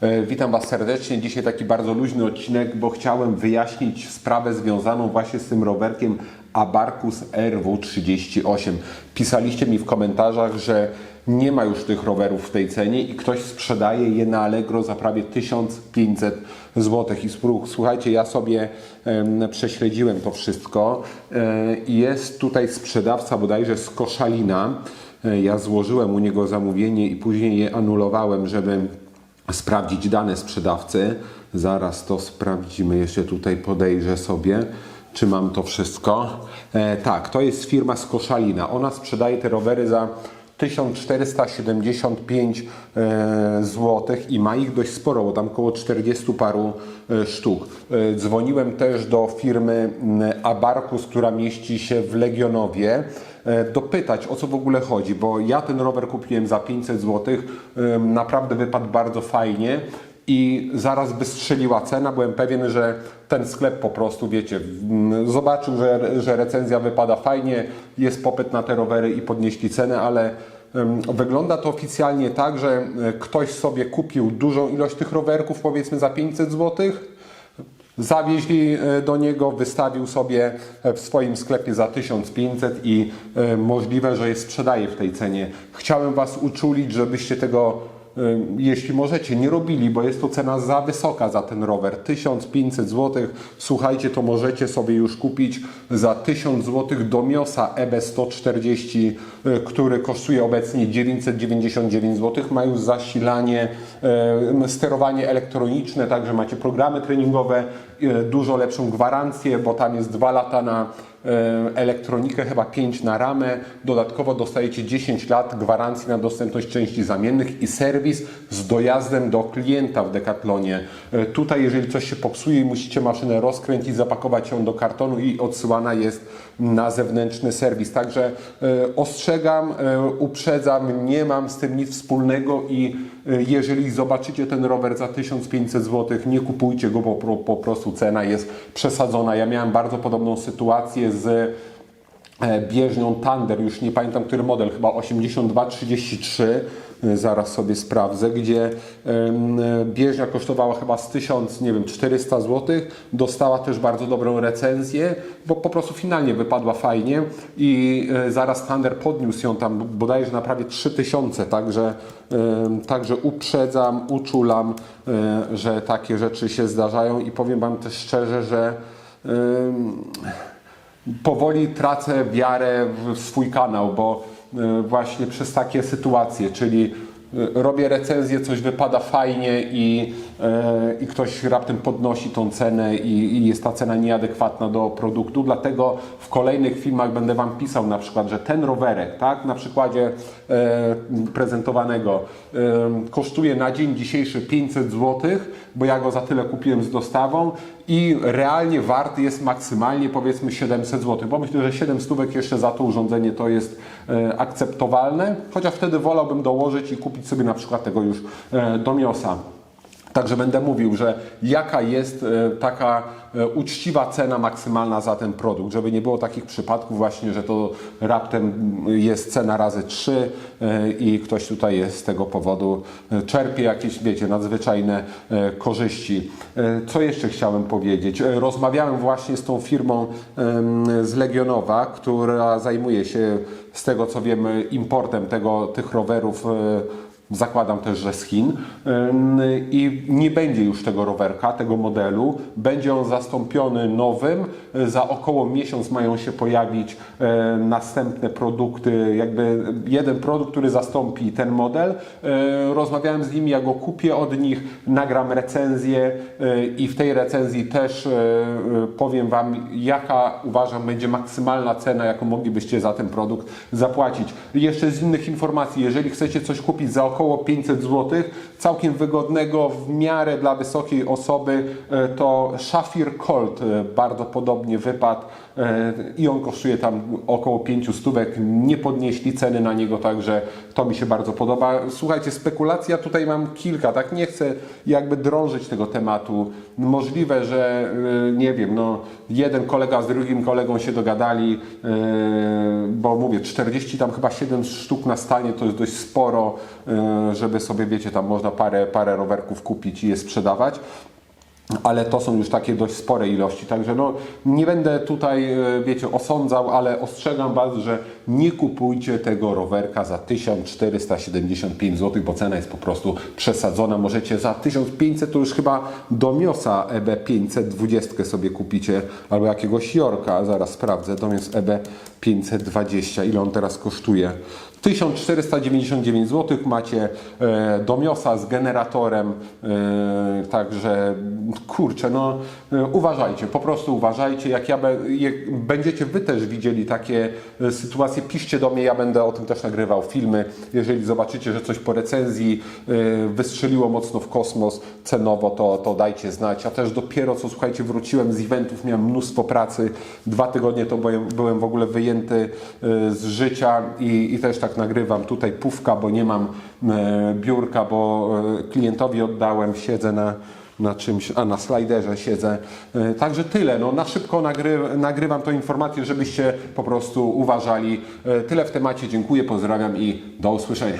E, Witam Was serdecznie. Dzisiaj taki bardzo luźny odcinek, bo chciałem wyjaśnić sprawę związaną właśnie z tym rowerkiem Abarkus RW38. Pisaliście mi w komentarzach, że nie ma już tych rowerów w tej cenie i ktoś sprzedaje je na Allegro za prawie 1500 zł. I słuchajcie, ja sobie em, prześledziłem to wszystko e, jest tutaj sprzedawca bodajże z Koszalina. E, Ja złożyłem u niego zamówienie i później je anulowałem, żeby sprawdzić dane sprzedawcy. Zaraz to sprawdzimy. Jeszcze tutaj podejrzę sobie, czy mam to wszystko. E, tak, to jest firma z Koszalina. Ona sprzedaje te rowery za 1475 e, zł i ma ich dość sporo, bo tam około 40 paru e, sztuk. E, dzwoniłem też do firmy Abarkus, która mieści się w Legionowie dopytać o co w ogóle chodzi, bo ja ten rower kupiłem za 500 zł, naprawdę wypadł bardzo fajnie i zaraz wystrzeliła cena. Byłem pewien, że ten sklep po prostu, wiecie, zobaczył, że, że recenzja wypada fajnie, jest popyt na te rowery i podnieśli cenę, ale wygląda to oficjalnie tak, że ktoś sobie kupił dużą ilość tych rowerków, powiedzmy za 500 złotych, Zawieźli e, do niego, wystawił sobie e, w swoim sklepie za 1500 i e, możliwe, że je sprzedaje w tej cenie. Chciałem Was uczulić, żebyście tego, jeśli możecie, nie robili, bo jest to cena za wysoka za ten rower. 1500 zł. Słuchajcie, to możecie sobie już kupić za 1000 zł Domiosa EB140, e, który kosztuje obecnie 999 zł. Ma już zasilanie, e, sterowanie elektroniczne, także macie programy treningowe, dużo lepszą gwarancję, bo tam jest 2 lata na elektronikę, chyba 5 na ramę. Dodatkowo dostajecie 10 lat gwarancji na dostępność części zamiennych i serwis z dojazdem do klienta w Decathlonie. E, Tutaj, jeżeli coś się popsuje i musicie maszynę rozkręcić, zapakować ją do kartonu i odsyłana jest na zewnętrzny serwis. Także e, ostrzegam, e, uprzedzam, nie mam z tym nic wspólnego i e, jeżeli zobaczycie ten rower za 1500 zł, nie kupujcie go, bo po, prostu cena jest przesadzona. Ja miałem bardzo podobną sytuację z bieżnią Thunder, już nie pamiętam który model, chyba 8233, e, zaraz sobie sprawdzę, gdzie e, bieżnia kosztowała chyba z 1000, nie wiem, 400 zł, dostała też bardzo dobrą recenzję, bo po prostu finalnie wypadła fajnie i e, zaraz Thunder podniósł ją tam bodajże na prawie 3000, także, także uprzedzam, uczulam, e, że takie rzeczy się zdarzają i powiem Wam też szczerze, że powoli tracę wiarę w swój kanał, bo e, właśnie przez takie sytuacje, czyli robię recenzję, coś wypada fajnie i, e, i ktoś raptem podnosi tą cenę i, i jest ta cena nieadekwatna do produktu, dlatego w kolejnych filmach będę Wam pisał na przykład, że ten rowerek, tak, na przykładzie e, prezentowanego e, kosztuje na dzień dzisiejszy 500 zł, bo ja go za tyle kupiłem z dostawą i realnie warty jest maksymalnie powiedzmy 700 zł, bo myślę, że 7 stówek jeszcze za to urządzenie to jest e, akceptowalne, chociaż wtedy wolałbym dołożyć i kupić sobie na przykład tego już e, Domiosa. Także będę mówił, że jaka jest e, taka e, uczciwa cena maksymalna za ten produkt, żeby nie było takich przypadków właśnie, że to raptem jest cena razy 3 e, i ktoś tutaj z tego powodu e, czerpie jakieś, wiecie, nadzwyczajne e, korzyści. E, Co jeszcze chciałem powiedzieć? E, Rozmawiałem właśnie z tą firmą z Legionowa, która zajmuje się z tego co wiemy importem tego, tych rowerów e, Zakładam też, że z Chin i nie będzie już tego rowerka, tego modelu. Będzie on zastąpiony nowym. Za około miesiąc mają się pojawić e, następne produkty, jakby jeden produkt, który zastąpi ten model. E, rozmawiałem z nimi, ja go kupię od nich, nagram recenzję e, i w tej recenzji też powiem Wam, jaka uważam będzie maksymalna cena, jaką moglibyście za ten produkt zapłacić. Jeszcze z innych informacji, jeżeli chcecie coś kupić za około 500 zł, całkiem wygodnego, w miarę dla wysokiej osoby, e, to Shafir Colt e, bardzo podobnie wypadł e, i on kosztuje tam około 5 stówek. Nie podnieśli ceny na niego, także to mi się bardzo podoba. Słuchajcie, spekulacja tutaj mam kilka, tak nie chcę jakby drążyć tego tematu. Możliwe, że nie wiem, no jeden kolega z drugim kolegą się dogadali, bo mówię, 40 tam chyba 7 sztuk na stanie to jest dość sporo. E, żeby sobie, wiecie, tam można parę, parę rowerków kupić i je sprzedawać. Ale to są już takie dość spore ilości, także no, nie będę tutaj, e, wiecie, osądzał, ale ostrzegam Was, że nie kupujcie tego rowerka za 1475 zł, bo cena jest po prostu przesadzona. Możecie za 1500 to już chyba Domiosa E EB520 sobie kupicie, albo jakiegoś Jorka, zaraz sprawdzę, Domios E EB520, ile on teraz kosztuje. 1499 zł macie e, Domiosa z generatorem, e, także kurczę, no e, uważajcie, po prostu uważajcie, jak, ja be, będziecie Wy też widzieli takie e, sytuacje, piszcie do mnie, ja będę o tym też nagrywał filmy, jeżeli zobaczycie, że coś po recenzji e, wystrzeliło mocno w kosmos cenowo, to, to dajcie znać. Ja też dopiero co, słuchajcie, wróciłem z eventów, miałem mnóstwo pracy, dwa tygodnie to byłem, byłem w ogóle wyjęty e, z życia i, i też tak nagrywam. Tutaj pufka, bo nie mam e, biurka, bo klientowi oddałem, siedzę na, na czymś, a na slajderze siedzę. E, Także tyle, no na szybko nagry, nagrywam tą informację, żebyście po prostu uważali. E, Tyle w temacie, dziękuję, pozdrawiam i do usłyszenia.